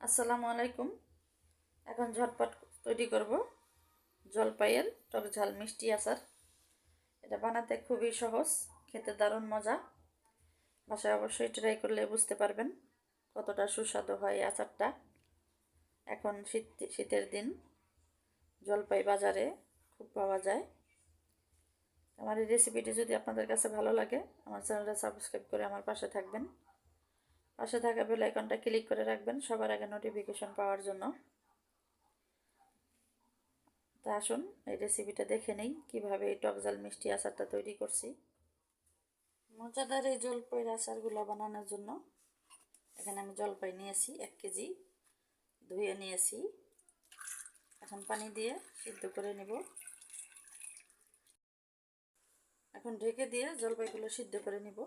আসসালামু আলাইকুম। এখন ঝটপট তৈরি করব জলপাইয়ের টক ঝাল মিষ্টি আচার। এটা বানাতে খুবই সহজ, খেতে দারুণ মজা। বাসায় অবশ্যই ট্রাই করলে বুঝতে পারবেন কতটা সুস্বাদু হয় আচারটা। এখন শীত শীতের দিন, জলপাই বাজারে খুব পাওয়া যায়। আমার এই রেসিপিটি যদি আপনাদের কাছে ভালো লাগে, আমার চ্যানেলটা সাবস্ক্রাইব করে আমার পাশে থাকবেন। পাশে থাকা বেল আইকনটা ক্লিক করে রাখবেন সবার আগে নোটিফিকেশন পাওয়ার জন্য। তা আসুন, এই রেসিপিটা দেখে নেই, কীভাবে এই টকজাল মিষ্টি আচারটা তৈরি করছি। মজাদার এই জলপাইয়ের আচারগুলো বানানোর জন্য এখানে আমি জলপাই নিয়েছি, এক কেজি, ধুয়ে নিয়েছি। এখন পানি দিয়ে সিদ্ধ করে নেব। এখন ঢেকে দিয়ে জলপাইগুলো সিদ্ধ করে নিব।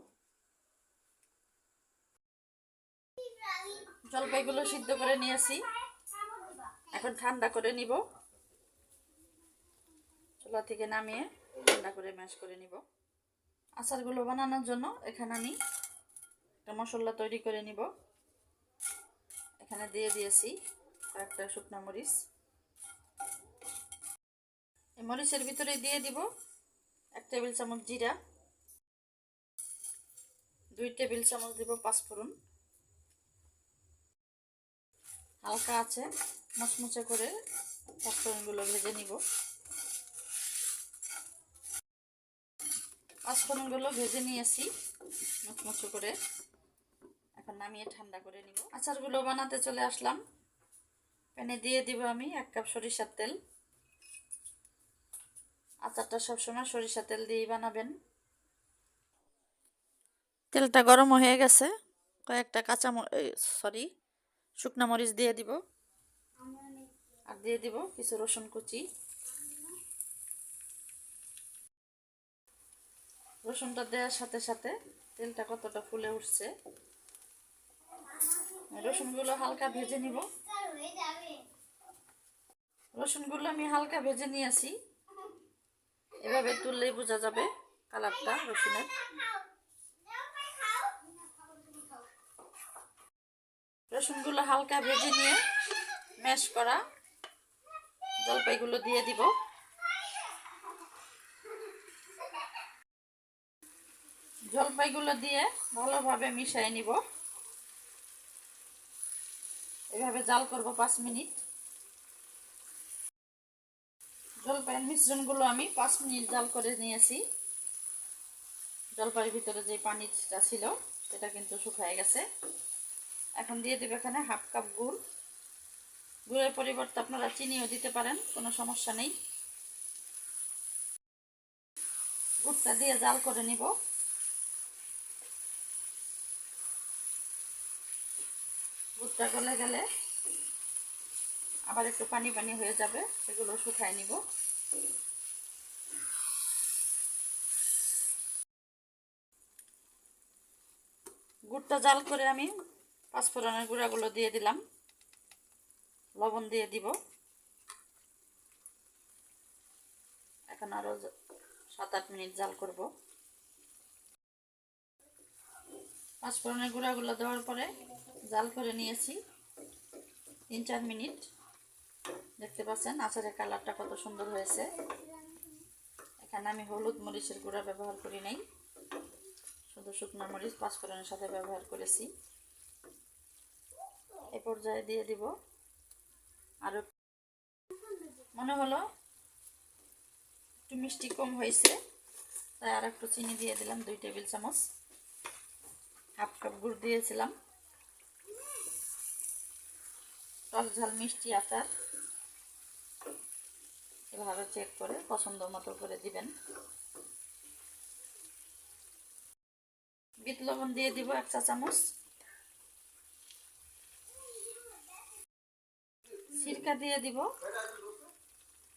জলপাইগুলো সিদ্ধ করে নিয়েছি। এখন ঠান্ডা করে নিব। চুলা থেকে নামিয়ে ঠান্ডা করে ম্যাশ করে নিব। আচারগুলো বানানোর জন্য এখানে আমি একটা মশলা তৈরি করে নিব। এখানে দিয়ে দিয়েছি একটা শুকনো মরিচ। এই মরিচের ভিতরে দিয়ে দিব এক টেবিল চামচ জিরা। দুই টেবিল চামচ দিব পাঁচফোড়ন। হালকা আছে, মচমচে করে পাঁচফোড়নগুলো ভেজে নিব। পাঁচফোড়নগুলো ভেজে নিয়েছি, মচমচে করে। এখন নামিয়ে ঠান্ডা করে নিব। আচারগুলো বানাতে চলে আসলাম। প্যানে দিয়ে দিব আমি এক কাপ সরিষার তেল। আচারটা সবসময় সরিষা তেল দিয়েই বানাবেন। তেলটা গরম হয়ে গেছে। কয়েকটা কাঁচা সরি শুকনা মরিচ দিয়ে দিব। আর দিয়ে দিব কিছু রসুন কুচি। রসুনটা দেওয়ার সাথে সাথে তেলটা কতটা ফুলে উঠছে। রসুনগুলো হালকা ভেজে নিব। রসুনগুলো আমি হালকা ভেজে নিয়েছি এভাবে তুললেই বোঝা যাবে কালারটা রসুনের। রসুনগুলো হালকা ভেজে নিয়ে ম্যাশ করা জলপাইগুলো দিয়ে দিব। জলপাইগুলো দিয়ে ভালোভাবে মিশিয়ে নিব। এভাবে জাল করব পাঁচ মিনিট। জলপাইয়ের মিশ্রণগুলো আমি পাঁচ মিনিট জাল করে নিয়েছি। জলপাইয়ের ভিতরে যে পানিটা ছিল, সেটা কিন্তু শুকায় গেছে। এখন দিয়ে দেবে এখানে হাফ কাপ গুড়। গুড়ের পরিবর্তে আপনারা চিনিও দিতে পারেন, কোনো সমস্যা নেই। গুড়টা দিয়ে জাল করে নিব। গুড়টা গলে গেলে আবার একটু পানি পানি হয়ে যাবে, সেগুলো শুকায় নিব। গুড়টা জাল করে আমি পাঁচফোড়নের গুঁড়াগুলো দিয়ে দিলাম। লবণ দিয়ে দিব। এখন আরও সাত আট মিনিট জাল করব। পাঁচফোড়নের গুঁড়াগুলো দেওয়ার পরে জাল করে নিয়েছি। তিন চার মিনিট। দেখতে পাচ্ছেন আচারের কালারটা কত সুন্দর হয়েছে। এখানে আমি হলুদ মরিচের গুঁড়া ব্যবহার করি নাই। শুধু শুকনো মরিচ পাঁচফোড়নের সাথে ব্যবহার করেছি। এ পর্যায়ে দিয়ে দিব। আর মনে হলো একটু মিষ্টি কম হয়েছে, তাই আর একটু চিনি দিয়ে দিলাম, দুই টেবিল চামচ। হাফ কাপ গুড় দিয়েছিলাম। টক ঝাল মিষ্টি আচার। এভাবে চেক করে, পছন্দ মতো করে দিবেন। বিট লবণ দিয়ে দিব এক চা চামচ। সিরকা দিয়ে দিব।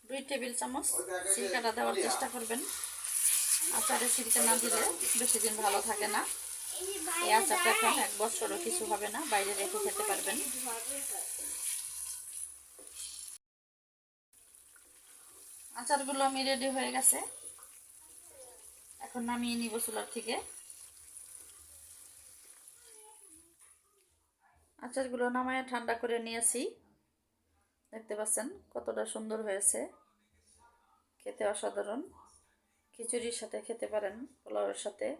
দুই টেবিল চামচ সিরকাটা দেওয়ার চেষ্টা করবেন। আচারে সিরকা না দিলে বেশি দিন ভালো থাকে না। এই আচারটা এখন এক বছরও কিছু হবে না, বাইরে রেখে খেতে পারবেন। আচারগুলো আমি রেডি হয়ে গেছে। এখন নামিয়ে নিব চুলার থেকে। আচারগুলো নামায় ঠান্ডা করে নিয়েছি। দেখতে পাচ্ছেন কতটা সুন্দর হয়েছে। খেতে অসাধারণ। খিচুড়ির সাথে খেতে পারেন, পোলাওয়ের সাথে।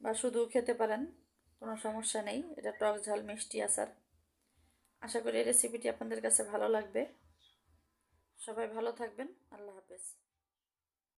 বা শুধু খেতে পারেন, কোনো সমস্যা নেই। এটা টক ঝাল, মিষ্টি আচার। আশা করি এই রেসিপিটি আপনাদের কাছে ভালো লাগবে। সবাই ভালো থাকবেন। আল্লাহ হাফেজ।